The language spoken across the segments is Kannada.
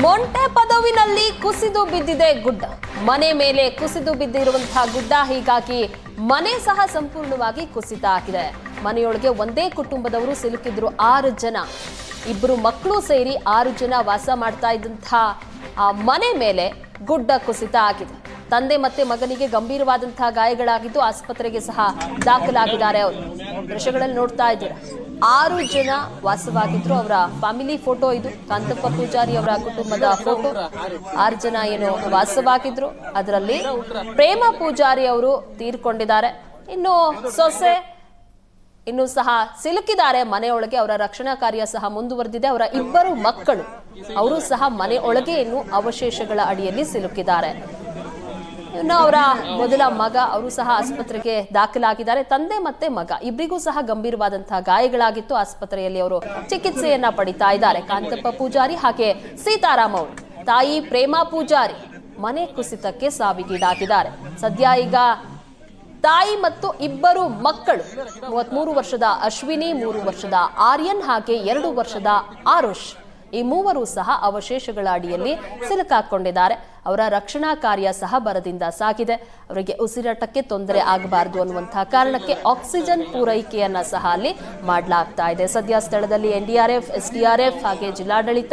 ಮೊಂಟೆ ಪದವಿನಲ್ಲಿ ಕುಸಿದು ಬಿದ್ದಿದೆ ಗುಡ್ಡ. ಮನೆ ಮೇಲೆ ಕುಸಿದು ಬಿದ್ದಿರುವಂತಹ ಗುಡ್ಡ ಹೀಗಾಗಿ ಮನೆ ಸಹ ಸಂಪೂರ್ಣವಾಗಿ ಕುಸಿತ ಆಗಿದೆ. ಮನೆಯೊಳಗೆ ಒಂದೇ ಕುಟುಂಬದವರು ಸಿಲುಕಿದ್ರು ಆರು ಜನ. ಇಬ್ಬರು ಮಕ್ಕಳು ಸೇರಿ ಆರು ಜನ ವಾಸ ಮಾಡ್ತಾ ಇದ್ದಂತಹ ಆ ಮನೆ ಮೇಲೆ ಗುಡ್ಡ ಕುಸಿತ ಆಗಿದೆ. ತಂದೆ ಮತ್ತೆ ಮಗನಿಗೆ ಗಂಭೀರವಾದಂತಹ ಗಾಯಗಳಾಗಿದ್ದು ಆಸ್ಪತ್ರೆಗೆ ಸಹ ದಾಖಲಾಗಿದ್ದಾರೆ ಅವರು. ದೃಶ್ಯಗಳಲ್ಲಿ ನೋಡ್ತಾ ಇದ್ದೀರಾ? ಆರು ಜನ ವಾಸವಾಗಿದ್ರು. ಅವರ ಫ್ಯಾಮಿಲಿ ಫೋಟೋ ಇದು. ಕಾಂತಪ್ಪ ಪೂಜಾರಿ ಅವರ ಕುಟುಂಬದ ಫೋಟೋ. ಆರು ಜನ ಏನು ವಾಸವಾಗಿದ್ರು. ಅದರಲ್ಲಿ ಪ್ರೇಮ ಪೂಜಾರಿ ಅವರು ತೀರ್ಕೊಂಡಿದ್ದಾರೆ. ಇನ್ನು ಸೊಸೆ ಇನ್ನು ಸಹ ಸಿಲುಕಿದ್ದಾರೆ. ಮನೆಯೊಳಗೆ ಅವರ ರಕ್ಷಣಾ ಕಾರ್ಯ ಸಹ ಮುಂದುವರೆದಿದೆ. ಅವರ ಇಬ್ಬರು ಮಕ್ಕಳು. ಅವರು ಸಹ ಮನೆಯೊಳಗೆ ಇನ್ನು ಅವಶೇಷಗಳ ಅಡಿಯಲ್ಲಿ ಸಿಲುಕಿದ್ದಾರೆ. ಇನ್ನು ಅವರ ಮೊದಲ ಮಗ, ಅವರು ಸಹ ಆಸ್ಪತ್ರೆಗೆ ದಾಖಲಾಗಿದ್ದಾರೆ. ತಂದೆ ಮತ್ತೆ ಮಗ ಇಬ್ಬರಿಗೂ ಸಹ ಗಂಭೀರವಾದಂತಹ ಗಾಯಗಳಾಗಿತ್ತು. ಆಸ್ಪತ್ರೆಯಲ್ಲಿ ಅವರು ಚಿಕಿತ್ಸೆಯನ್ನ ಪಡಿತಾ ಇದ್ದಾರೆ. ಕಾಂತಪ್ಪ ಪೂಜಾರಿ ಹಾಗೆ ಸೀತಾರಾಮ್ ಅವರು, ತಾಯಿ ಪ್ರೇಮಾ ಪೂಜಾರಿ ಮನೆ ಕುಸಿತಕ್ಕೆ ಸಾವಿಗೀಡಾಗಿದ್ದಾರೆ. ಸದ್ಯ ಈಗ ತಾಯಿ ಮತ್ತು ಇಬ್ಬರು ಮಕ್ಕಳು, ಮೂವತ್ಮೂರು ವರ್ಷದ ಅಶ್ವಿನಿ, ಮೂರು ವರ್ಷದ ಆರ್ಯನ್ ಹಾಗೆ ಎರಡು ವರ್ಷದ ಆರುಷ್ ಈ ಮೂವರು ಸಹ ಅವಶೇಷಗಳ ಅಡಿಯಲ್ಲಿ ಸಿಲುಕಾಕೊಂಡಿದ್ದಾರೆ. ಅವರ ರಕ್ಷಣಾ ಕಾರ್ಯ ಸಹ ಬರದಿಂದ ಸಾಗಿದೆ. ಅವರಿಗೆ ಉಸಿರಾಟಕ್ಕೆ ತೊಂದರೆ ಆಗಬಾರದು ಅನ್ನುವಂತಹ ಕಾರಣಕ್ಕೆ ಆಕ್ಸಿಜನ್ ಪೂರೈಕೆಯನ್ನ ಸಹ ಅಲ್ಲಿ ಮಾಡಲಾಗ್ತಾ ಇದೆ. ಸದ್ಯ ಸ್ಥಳದಲ್ಲಿ ಎನ್ಡಿಆರ್ಎಫ್, ಎಸ್ಡಿಆರ್ಎಫ್ ಹಾಗೆ ಜಿಲ್ಲಾಡಳಿತ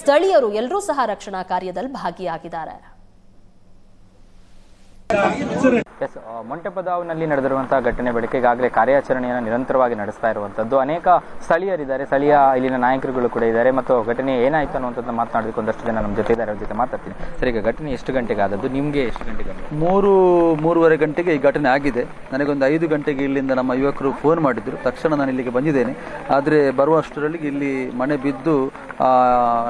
ಸ್ಥಳೀಯರು ಎಲ್ಲರೂ ಸಹ ರಕ್ಷಣಾ ಕಾರ್ಯದಲ್ಲಿ ಭಾಗಿಯಾಗಿದ್ದಾರೆ. ಮೊಂಟೆಪದಾವ್ನಲ್ಲಿ ನಡೆದಿರುವಂತಹ ಘಟನೆ ಬಳಿಕ ಈಗಾಗಲೇ ಕಾರ್ಯಾಚರಣೆಯನ್ನು ನಿರಂತರವಾಗಿ ನಡೆಸ್ತಾ ಇರುವಂತದ್ದು. ಅನೇಕ ಸ್ಥಳೀಯರಿದ್ದಾರೆ, ಸ್ಥಳೀಯ ಇಲ್ಲಿನ ನಾಯಕರುಗಳು ಕೂಡ ಇದ್ದಾರೆ ಮತ್ತು ಘಟನೆ ಏನಾಯ್ತು ಅನ್ನುವಂಥದ್ದು ಮಾತನಾಡೋದಕ್ಕೆ ಒಂದಷ್ಟು ಜನ ನಮ್ಮ ಜೊತೆ ಇದ್ದಾರೆ. ಅವ್ರ ಜೊತೆ ಮಾತಾಡ್ತೀನಿ. ಸರಿ, ಈಗ ಘಟನೆ ಎಷ್ಟು ಗಂಟೆಗೆ ಆದದ್ದು? ನಿಮಗೆ ಎಷ್ಟು ಗಂಟೆಗೆ? ಮೂರು, ಮೂರುವರೆ ಗಂಟೆಗೆ ಈ ಘಟನೆ ಆಗಿದೆ. ನನಗೊಂದು ಐದು ಗಂಟೆಗೆ ಇಲ್ಲಿಂದ ನಮ್ಮ ಯುವಕರು ಫೋನ್ ಮಾಡಿದ್ರು. ತಕ್ಷಣ ನಾನು ಇಲ್ಲಿಗೆ ಬಂದಿದ್ದೇನೆ. ಆದರೆ ಬರುವಷ್ಟರಲ್ಲಿ ಇಲ್ಲಿ ಮನೆ ಬಿದ್ದು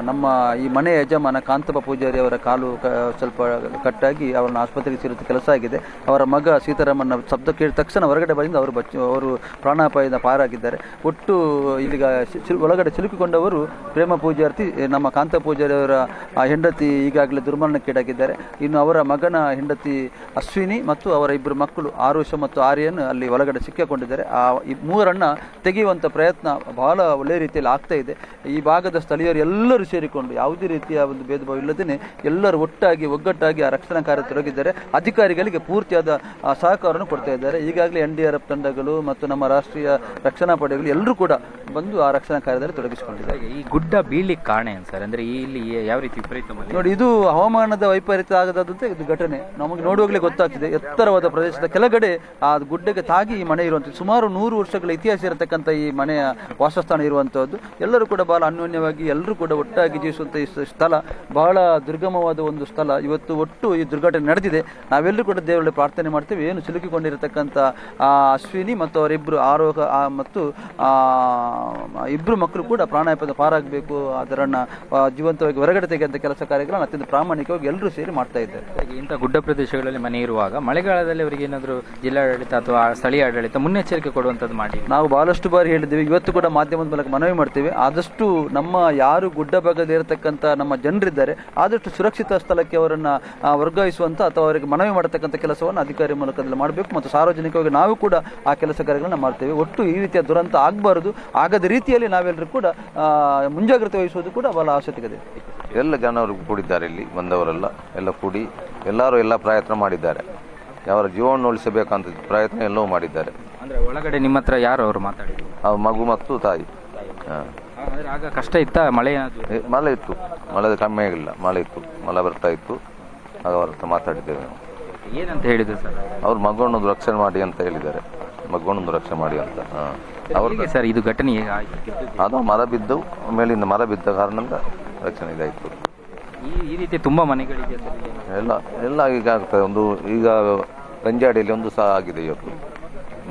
ನಮ್ಮ ಈ ಮನೆ ಯಜಮಾನ ಕಾಂತಪ್ಪ ಪೂಜಾರಿ ಅವರ ಕಾಲು ಸ್ವಲ್ಪ ಕಟ್ಟಾಗಿ ಅವರನ್ನು ಆಸ್ಪತ್ರೆಗೆ ಸೇರಿದ ಕೆಲಸ ಆಗಿದೆ. ಅವರ ಮಗ ಸೀತಾರಾಮನ್ನ ಶಬ್ದ ಕೇಳಿದ ತಕ್ಷಣ ಹೊರಗಡೆ ಬಂದು ಅವರು ಬಚ್ಚ, ಅವರು ಪ್ರಾಣಾಪಾಯದ ಪಾರಾಗಿದ್ದಾರೆ. ಒಟ್ಟು ಇಲ್ಲಿಗ ಒಳಗಡೆ ಸಿಲುಕಿಕೊಂಡವರು ಪ್ರೇಮ ಪೂಜಾರ್ತಿ ನಮ್ಮ ಕಾಂತ ಪೂಜಾರಿಯವರ ಹೆಂಡತಿ ಈಗಾಗಲೇ ದುರ್ಮರಣಕ್ಕೀಡಾಗಿದ್ದಾರೆ ಇನ್ನು ಅವರ ಮಗನ ಹೆಂಡತಿ ಅಶ್ವಿನಿ ಮತ್ತು ಅವರ ಇಬ್ಬರು ಮಕ್ಕಳು ಆರುಷ ಮತ್ತು ಆರ್ಯನ್ ಅಲ್ಲಿ ಒಳಗಡೆ ಸಿಕ್ಕಿಕೊಂಡಿದ್ದಾರೆ. ಆ ಮೂರನ್ನ ತೆಗೆಯುವಂಥ ಪ್ರಯತ್ನ ಬಹಳ ಒಳ್ಳೆಯ ರೀತಿಯಲ್ಲಿ ಆಗ್ತಾ ಇದೆ. ಈ ಭಾಗದ ಸ್ಥಳೀಯರು ಎಲ್ಲರೂ ಸೇರಿಕೊಂಡು ಯಾವುದೇ ರೀತಿಯ ಒಂದು ಭೇದ ಭಾವ ಇಲ್ಲದೇ ಎಲ್ಲರೂ ಒಟ್ಟಾಗಿ, ಒಗ್ಗಟ್ಟಾಗಿ ಆ ರಕ್ಷಣಾ ಕಾರ್ಯ ತೊಡಗಿದ್ದಾರೆ. ಅಧಿಕಾರಿಗಳಿಗೆ ಪೂರ್ತಿಯಾದ ಸಹಕಾರವನ್ನು ಕೊಡ್ತಾ ಇದ್ದಾರೆ. ಈಗಾಗಲೇ ಎನ್ ಡಿ ಆರ್ ಎಫ್ ತಂಡಗಳು ಮತ್ತು ನಮ್ಮ ರಾಷ್ಟ್ರೀಯ ರಕ್ಷಣಾ ಪಡೆಗಳು ಎಲ್ಲರೂ ಕೂಡ ಬಂದು ಆ ರಕ್ಷಣಾ ಕಾರ್ಯದಲ್ಲಿ ತೊಡಗಿಸಿಕೊಂಡಿದ್ದಾರೆ. ಈ ಗುಡ್ಡ ಬೀಳ್ಲಿಕ್ಕೆ ಕಾರಣ ಏನು ಸರ್? ಅಂದ್ರೆ ಇಲ್ಲಿ ಯಾವ ರೀತಿ ವಿಪರೀತ ನೋಡಿ ಇದು ಹವಾಮಾನದ ವೈಪರೀತ್ಯ ಆಗದಂತ ಇದು ಘಟನೆ. ನಮಗೆ ನೋಡುವಾಗಲೇ ಗೊತ್ತಾಗ್ತಿದೆ ಎತ್ತರವಾದ ಪ್ರದೇಶದ ಕೆಳಗಡೆ ಆ ಗುಡ್ಡಕ್ಕೆ ತಾಗಿ ಈ ಮನೆ ಇರುವಂಥದ್ದು ಸುಮಾರು ನೂರು ವರ್ಷಗಳ ಇತಿಹಾಸ ಇರತಕ್ಕಂಥ ಈ ಮನೆಯ ವಾಸಸ್ಥಾನ ಇರುವಂಥದ್ದು ಎಲ್ಲರೂ ಕೂಡ ಬಹಳ ಅನ್ಯೋನ್ಯವಾಗಿ ಎಲ್ಲರೂ ಕೂಡ ಒಟ್ಟಾಗಿ ಜೀವಿಸುವಂಥ ಈ ಸ್ಥಳ ಬಹಳ ದುರ್ಗಮವಾದ ಒಂದು ಸ್ಥಳ. ಇವತ್ತು ಒಟ್ಟು ಈ ದುರ್ಘಟನೆ ನಡೆದಿದೆ. ನಾವೆಲ್ಲರೂ ಕೂಡ ದೇವರಲ್ಲಿ ಪ್ರಾರ್ಥನೆ ಮಾಡ್ತೇವೆ. ಏನು ಸಿಲುಕಿಕೊಂಡಿರತಕ್ಕಂಥ ಆ ಅಶ್ವಿನಿ ಮತ್ತು ಅವರಿಬ್ಬರು ಆರೋಗ್ಯ ಮತ್ತು ಆ, ಇಬ್ಬರು ಮಕ್ಕಳು ಕೂಡ ಪ್ರಾಣಾಯಪದ ಪಾರಾಗಬೇಕು. ಅದರನ್ನು ಜೀವಂತವಾಗಿ ಹೊರಗಡೆ ತೆಗೆದಂಥ ಕೆಲಸ ಕಾರ್ಯಗಳನ್ನು ಅತ್ಯಂತ ಪ್ರಾಮಾಣಿಕವಾಗಿ ಎಲ್ಲರೂ ಸೇರಿ ಮಾಡ್ತಾ ಇದ್ದಾರೆ. ಇಂಥ ಗುಡ್ಡ ಪ್ರದೇಶಗಳಲ್ಲಿ ಮನೆ ಇರುವಾಗ ಮಳೆಗಾಲದಲ್ಲಿ ಅವರಿಗೆ ಏನಾದರೂ ಜಿಲ್ಲಾಡಳಿತ ಅಥವಾ ಸ್ಥಳೀಯ ಆಡಳಿತ ಮುನ್ನೆಚ್ಚರಿಕೆ ಕೊಡುವಂಥದ್ದು ಮಾಡಿ? ನಾವು ಬಹಳಷ್ಟು ಬಾರಿ ಹೇಳಿದ್ದೀವಿ. ಇವತ್ತು ಕೂಡ ಮಾಧ್ಯಮದ ಮೂಲಕ ಮನವಿ ಮಾಡ್ತೇವೆ. ಆದಷ್ಟು ನಮ್ಮ ಯಾರು ಗುಡ್ಡ ಭಾಗದಲ್ಲಿ ಇರತಕ್ಕಂಥ ನಮ್ಮ ಜನರಿದ್ದಾರೆ ಆದಷ್ಟು ಸುರಕ್ಷಿತ ಸ್ಥಳಕ್ಕೆ ಅವರನ್ನು ವರ್ಗಾಯಿಸುವಂಥ ಅಥವಾ ಅವರಿಗೆ ಮನವಿ ಮಾಡತಕ್ಕಂಥ ಕೆಲಸವನ್ನು ಅಧಿಕಾರಿ ಮೂಲಕದಲ್ಲಿ ಮಾಡಬೇಕು ಮತ್ತು ಸಾರ್ವಜನಿಕವಾಗಿ ನಾವು ಕೂಡ ಆ ಕೆಲಸ ಕಾರ್ಯಗಳನ್ನು ಮಾಡ್ತೇವೆ. ಒಟ್ಟು ಈ ರೀತಿಯ ದುರಂತ ಆಗಬಾರದು. ಆಗದ ರೀತಿಯಲ್ಲಿ ನಾವೆಲ್ಲರೂ ಕೂಡ ಮುಂಜಾಗ್ರತೆ ವಹಿಸುವುದು ಕೂಡ ಬಹಳ ಅವಶ್ಯಕತೆ ಇದೆ ಎಲ್ಲ ಜನರು ಕೂಡಿದ್ದಾರೆ ಇಲ್ಲಿ ಬಂದವರೆಲ್ಲ ಎಲ್ಲ ಕೂಡಿ ಎಲ್ಲರೂ ಎಲ್ಲ ಪ್ರಯತ್ನ ಮಾಡಿದ್ದಾರೆ. ಅವರ ಜೀವನ ಉಳಿಸಬೇಕಂತ ಪ್ರಯತ್ನ ಎಲ್ಲವೂ ಮಾಡಿದ್ದಾರೆ. ಅಂದ್ರೆ ಒಳಗಡೆ ನಿಮ್ಮ ಹತ್ರ ಯಾರು ಅವರು ಮಾತಾಡಿದ್ರು? ಆ ಮಗು ಮತ್ತು ತಾಯಿ. ಹಾ. ಆಗ ಕಷ್ಟ ಇತ್ತ? ಮಳೆ ಮಳೆ ಇತ್ತು. ಮಳೆ ಕಮ್ಮಿ ಆಗಿಲ್ಲ. ಮಳೆ ಇತ್ತು. ಮಳೆ ಬರ್ತಾ ಇತ್ತು. ಆಗ ಅವ್ರ ಹತ್ರ ಮಾತಾಡಿದ್ದೇವೆ. ನಾವು ಏನಂತ ಹೇಳಿದ್ರು ಸರ್? ಅವ್ರು ಮಗುವನ್ನು ರಕ್ಷಣೆ ಮಾಡಿ ಅಂತ ಹೇಳಿದ್ದಾರೆ. ಮಗುವನ್ನು ರಕ್ಷಣೆ ಮಾಡಿ ಅಂತ. ಹಾಂ. ಅವ್ರ ಸರ್ ಇದು ಘಟನೆ ಹೇಗೆ ಆಯ್ತು? ಅದು ಮರ ಬಿದ್ದು ಮೇಲಿಂದ ಮರ ಬಿದ್ದ ಕಾರಣದಿಂದ ರಕ್ಷಣೆ ಇದಾಯಿತು. ಈ ಈ ರೀತಿ ತುಂಬಾ ಸರ್ ಇಲ್ಲಿ. ಎಲ್ಲ ಎಲ್ಲ ಈಗ ಆಗ್ತದೆ. ಒಂದು ಈಗ ರಂಜಾಡಿಯಲ್ಲಿ ಒಂದು ಸಹ ಆಗಿದೆ ಇವತ್ತು.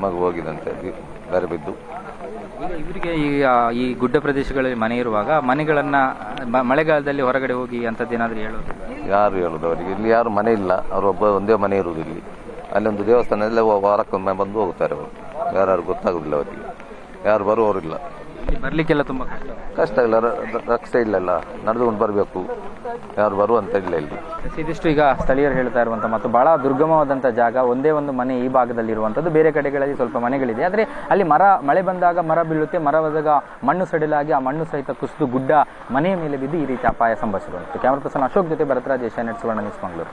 ಮಗು ಹೋಗಿದಂತೆ ಬಿ- ಬೇರೆ ಬಿದ್ದು. ಈಗ ಇವರಿಗೆ ಈ ಆ, ಈ ಗುಡ್ಡ ಪ್ರದೇಶಗಳಲ್ಲಿ ಮನೆ ಇರುವಾಗ ಮನೆಗಳನ್ನು ಮಳೆಗಾಲದಲ್ಲಿ ಹೊರಗಡೆ ಹೋಗಿ ಅಂತದ್ದೇನಾದ್ರೂ ಹೇಳೋದು? ಯಾರು ಹೇಳೋದು ಅವರಿಗೆ? ಇಲ್ಲಿ ಯಾರು ಮನೆ ಇಲ್ಲ. ಅವರು ಒಬ್ಬ ಒಂದೇ ಮನೆ ಇರುವುದು ಇಲ್ಲಿ. ಅಲ್ಲೊಂದು ದೇವಸ್ಥಾನ ಎಲ್ಲ ವಾರಕ್ಕೊಮ್ಮೆ ಬಂದು ಹೋಗ್ತಾರೆ ಅವರು. ಯಾರು ಗೊತ್ತಾಗೋದಿಲ್ಲ ಅವರಿಗೆ. ಯಾರು ಬರುವವರಿಲ್ಲ. ಇಲ್ಲಿ ಬರ್ಲಿಕ್ಕೆಲ್ಲ ತುಂಬಾ ಕಷ್ಟ. ಕಷ್ಟ ಇಲ್ಲ ರಸ್ತೆ ಇಲ್ಲಲ್ಲ ನಡೆದುಕೊಂಡು ಬರಬೇಕು. ಯಾರು ಬರುವಂತ ಇಲ್ಲ ಇಲ್ಲಿ. ಇದಿಷ್ಟು ಈಗ ಸ್ಥಳೀಯರು ಹೇಳ್ತಾ ಇರುವಂತ ಮತ್ತು ಬಹಳ ದುರ್ಗಮವಾದಂಥ ಜಾಗ ಒಂದೇ ಒಂದು ಮನೆ ಈ ಭಾಗದಲ್ಲಿ ಇರುವಂಥದ್ದು ಬೇರೆ ಕಡೆಗಳಲ್ಲಿ ಸ್ವಲ್ಪ ಮನೆಗಳಿದೆ. ಆದರೆ ಅಲ್ಲಿ ಮರ ಮಳೆ ಬಂದಾಗ ಮರ ಬೀಳುತ್ತೆ ಮರ ಬಂದಾಗ ಮಣ್ಣು ಸಡಿಲಾಗಿ ಆ ಮಣ್ಣು ಸಹಿತ ಕುಸಿದು ಗುಡ್ಡ ಮನೆಯ ಮೇಲೆ ಬಿದ್ದು ಈ ರೀತಿ ಅಪಾಯ ಸಂಭವಿಸಿರುವಂಥದ್ದು. ಕ್ಯಾಮರಾ ಪರ್ಸನ್ ಅಶೋಕ್ ಜೊತೆ Bharatraj Asianet Suvarna news Mangaluru.